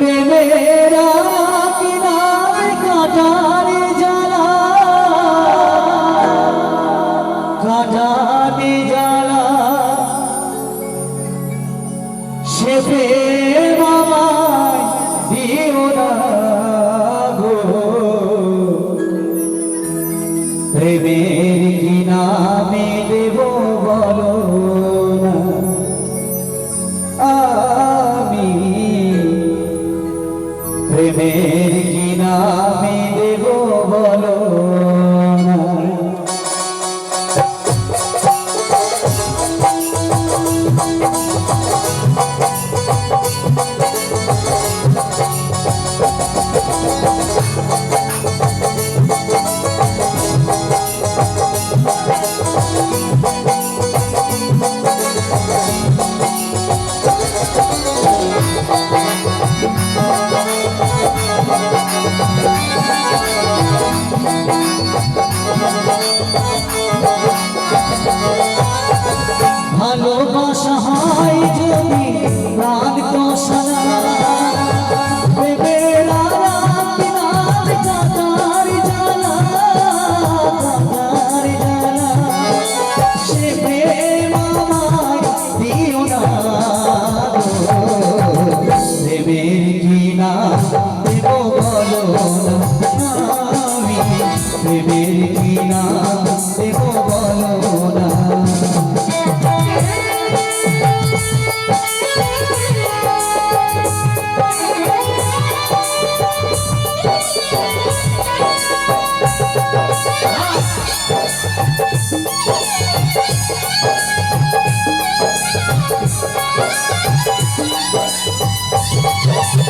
প্রেমের কিনারে কাটার জ্বালা। কাটাবি জ্বালা। সে প্রেম আমায় দিও না গো। প্রেমের দেবে Thank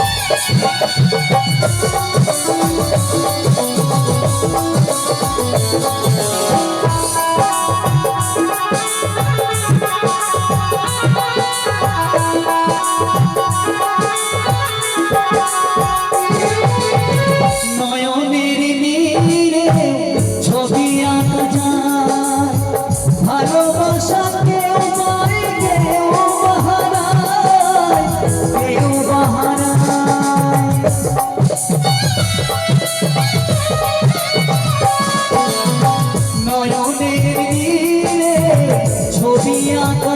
you.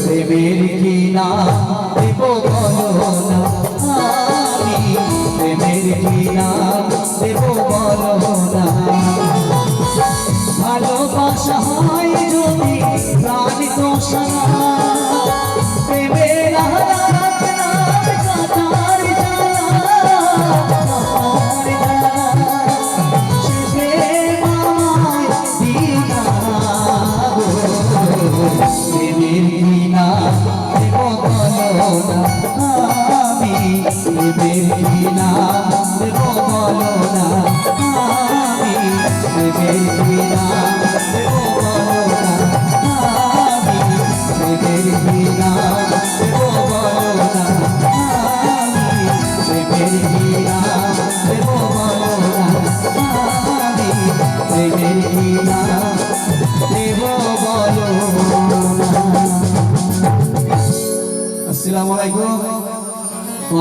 প্রেমের কি না দিব বলো না আমি। প্রেমের কি না দেব বলো না ভালোবাসা হয় যদি প্রাণিত সারা see.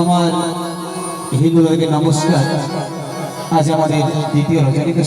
আমার হিন্দু নমস্কার। আজ আমাদের দ্বিতীয় রজনীতে